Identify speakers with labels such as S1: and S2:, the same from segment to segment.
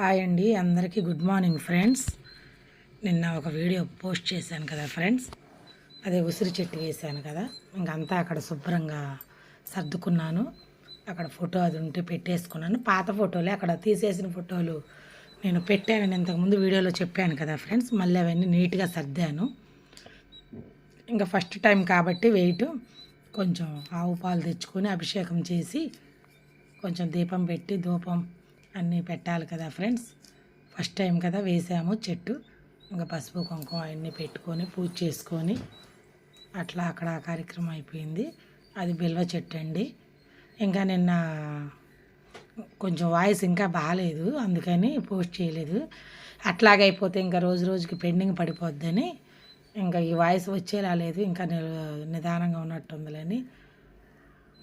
S1: Hi అండి అందరికీ good morning friends. నిన్న ఒక వీడియో పోస్ట్ చేశాను కదా ఫ్రెండ్స్. అదే ఉసిరి చెట్టు వేసాను కదా. ఇంకంతా అక్కడ శుభ్రంగా సర్దుకున్నాను. అక్కడ ఫోటో అది ఉంటే పెట్టేసుకున్నాను. పాత ఫోటోలే అక్కడ తీసేసిన ఫోటోలు నేను పెట్టాను. ఇంతకుముందు వీడియోలో చెప్పాను కదా ఫ్రెండ్స్. మళ్ళీ అవన్నీ నీట్గా సర్దాను. ఇంకా ఫస్ట్ టైం కాబట్టి వెయిట్ కొంచెం ఆవు పాలు తెచ్చుకొని అభిషేకం చేసి కొంచెం దీపం పెట్టి ధూపం అన్నీ పెట్టాలి కదా ఫ్రెండ్స్. ఫస్ట్ టైం కదా వేసాము చెట్టు. ఇంకా పసుపు కుంకుమ అవన్నీ పెట్టుకొని పూజ చేసుకొని అట్లా అక్కడ కార్యక్రమం అయిపోయింది. అది బిల్వ చెట్టు అండి. ఇంకా నిన్న కొంచెం వాయిస్ ఇంకా బాగాలేదు అందుకని పోస్ట్ చేయలేదు. అట్లాగైపోతే ఇంకా రోజు రోజుకి పెండింగ్ పడిపోద్దని ఇంకా ఈ వాయిస్ వచ్చేలా లేదు ఇంకా నిదానంగా ఉన్నట్టుందిలని.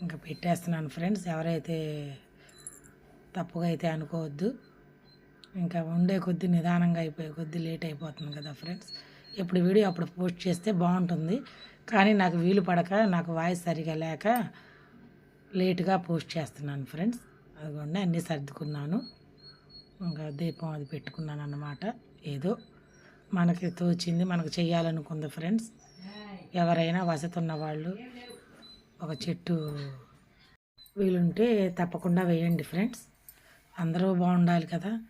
S1: ఇంకా పెట్టేస్తున్నాను ఫ్రెండ్స్. ఎవరైతే తప్పుగా అయితే అనుకోవద్దు. ఇంకా ఉండే కొద్దీ నిదానంగా అయిపోయే కొద్దీ లేట్ అయిపోతుంది కదా ఫ్రెండ్స్. ఇప్పుడు వీడియో అప్పుడు పోస్ట్ చేస్తే బాగుంటుంది. కానీ నాకు వీలు పడక నాకు వాయిస్ సరిగా లేక లేటుగా పోస్ట్ చేస్తున్నాను ఫ్రెండ్స్. అదిగోండి అన్నీ సర్దుకున్నాను. ఇంకా దీపం అది పెట్టుకున్నాను అన్నమాట. ఏదో మనకి తోచింది మనకు చేయాలనుకుంది ఫ్రెండ్స్. ఎవరైనా వసతి ఉన్న వాళ్ళు ఒక చెట్టు వీలుంటే తప్పకుండా వేయండి ఫ్రెండ్స్. అందరూ బాగుండాలి కదా.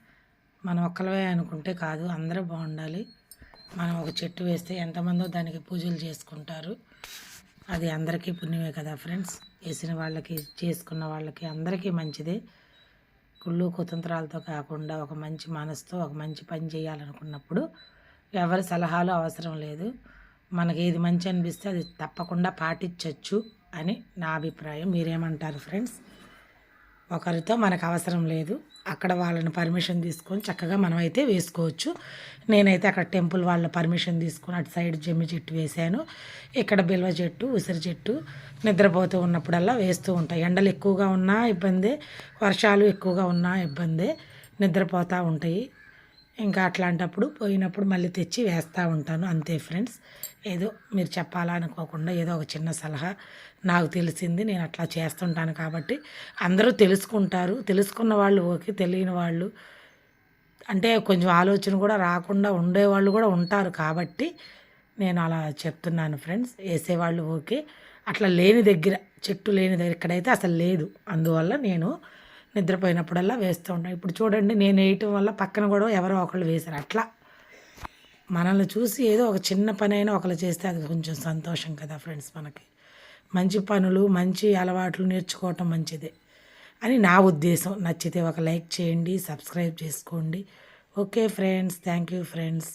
S1: మనం ఒక్కలవే అనుకుంటే కాదు అందరూ బాగుండాలి. మనం ఒక చెట్టు వేస్తే ఎంతమందో దానికి పూజలు చేసుకుంటారు. అది అందరికీ పుణ్యమే కదా ఫ్రెండ్స్. వేసిన వాళ్ళకి చేసుకున్న వాళ్ళకి అందరికీ మంచిదే. కుళ్ళు కుతంత్రాలతో కాకుండా ఒక మంచి మనసుతో ఒక మంచి పని చేయాలనుకున్నప్పుడు ఎవరి సలహాలు అవసరం లేదు. మనకి ఏది మంచి అనిపిస్తే అది తప్పకుండా పాటించవచ్చు అని నా అభిప్రాయం. మీరేమంటారు ఫ్రెండ్స్? ఒకరితో మనకు అవసరం లేదు. అక్కడ వాళ్ళని పర్మిషన్ తీసుకొని చక్కగా మనం అయితే వేసుకోవచ్చు. నేనైతే అక్కడ టెంపుల్ వాళ్ళ పర్మిషన్ తీసుకొని అటు సైడ్ జమ్మి చెట్టు వేశాను. ఇక్కడ బిల్వ చెట్టు ఉసిరి చెట్టు నిద్రపోతూ ఉన్నప్పుడల్లా వేస్తూ ఉంటాయి. ఎండలు ఎక్కువగా ఉన్నా ఇబ్బందే వర్షాలు ఎక్కువగా ఉన్నా ఇబ్బందే నిద్రపోతూ ఉంటాయి. ఇంకా అట్లాంటప్పుడు పోయినప్పుడు మళ్ళీ తెచ్చి వేస్తూ ఉంటాను. అంతే ఫ్రెండ్స్. ఏదో మీరు చెప్పాలనుకోకుండా ఏదో ఒక చిన్న సలహా. నాకు తెలిసింది నేను అట్లా చేస్తుంటాను కాబట్టి అందరూ తెలుసుకుంటారు. తెలుసుకున్న వాళ్ళు ఓకే తెలియని వాళ్ళు. అంటే కొంచెం ఆలోచన కూడా రాకుండా ఉండేవాళ్ళు కూడా ఉంటారు కాబట్టి నేను అలా చెప్తున్నాను ఫ్రెండ్స్. వేసేవాళ్ళు ఓకే. అట్లా లేని దగ్గర చెట్టు లేని దగ్గర ఇక్కడైతే అసలు లేదు. అందువల్ల నేను నిద్రపోయినప్పుడల్లా వేస్తూ ఉంటాం ఇప్పుడు చూడండి నేను వేయటం వల్ల పక్కన కూడా ఎవరో ఒకళ్ళు వేశారు. అట్లా మనల్ని చూసి ఏదో ఒక చిన్న పని అయినా ఒకళ్ళు చేస్తే అది కొంచెం సంతోషం కదా ఫ్రెండ్స్ మనకి. మంచి పనులు మంచి అలవాట్లు నేర్చుకోవటం మంచిదే అని నా ఉద్దేశం. నచ్చితే ఒక లైక్ చేయండి సబ్స్క్రైబ్ చేసుకోండి. Okay friends thank you friends.